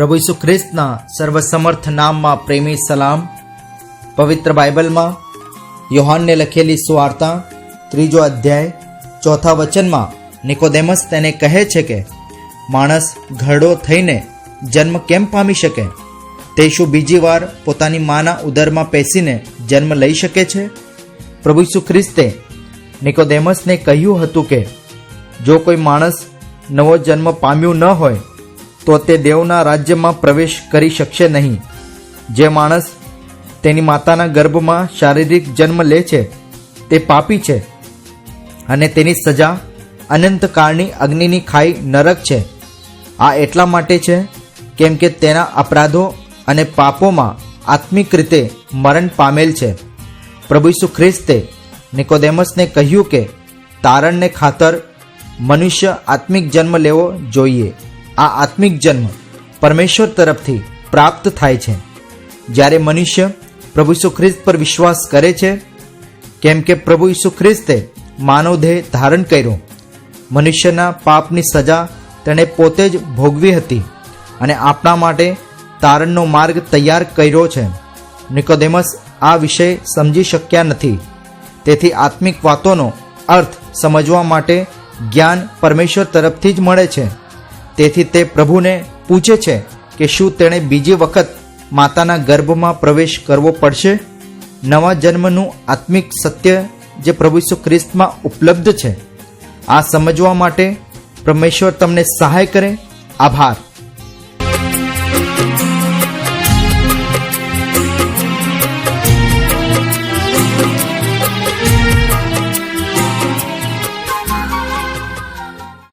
પ્રભુ ઈસુ ખ્રિસ્તના સર્વસમર્થ નામમાં પ્રેમી સલામ, પવિત્ર બાઇબલમાં યોહાનને લખેલી સુવાર્તા, ત્રીજો અધ્યાય, ચોથા વચનમાં નિકોદેમસ તેને કહે છે કે, માણસ ઘરડો થઈને જન્મ કેમ પામી શકે? તે શું બીજી વાર પોતાની માના ઉદરમાં પેસીને જન્મ લઈ શકે છે? પ્રભુ ઈસુ ખ્રિસ્તે નિકોદેમસને કહ્યું હતું કે, જો કોઈ માણસ નવો જન્મ પામ્યું ન હોય તો તે દેવના રાજ્યમાં પ્રવેશ કરી શકશે નહીં. જે માણસ તેની માતાના ગર્ભમાં શારીરિક જન્મ લે છે, તે પાપી છે અને તેની સજા અનંતકાળની અગ્નિની ખાઈ નરક છે. આ એટલા માટે છે કેમ કે તેના અપરાધો અને પાપોમાં આત્મિક રીતે મરણ પામેલ છે. પ્રભુ ઈસુ ખ્રિસ્તે નિકોદેમસને કહ્યું કે તારણને ખાતર મનુષ્ય આત્મિક જન્મ લેવો જોઈએ. આ આત્મિક જન્મ પરમેશ્વર તરફથી પ્રાપ્ત થાય છે. જ્યારે મનુષ્ય પ્રભુ ઈસુ ખ્રિસ્ત પર વિશ્વાસ કરે છે, કેમ કે પ્રભુ ઈસુ ખ્રિસ્તે માનવદેહ ધારણ કર્યો. મનુષ્યના પાપની સજા તેણે પોતે જ ભોગવી હતી અને આપણા માટે તારણનો માર્ગ તૈયાર કર્યો છે. નિકોદેમસ આ વિષય સમજી શક્યા નથી. તેથી આત્મિક વાતોનો અર્થ સમજવા માટે જ્ઞાન પરમેશ્વર તરફથી જ મળે છે. તેથી તે પ્રભુને પૂછે છે કે શું તેણે બીજી વખત માતાના ગર્ભમાં પ્રવેશ કરવો પડશે? નવા જન્મનું આત્મિક સત્ય જે પ્રભુ ખ્રિસ્તમાં ઉપલબ્ધ છે. આ સમજવા માટે પરમેશ્વર તમને સહાય કરે. આભાર.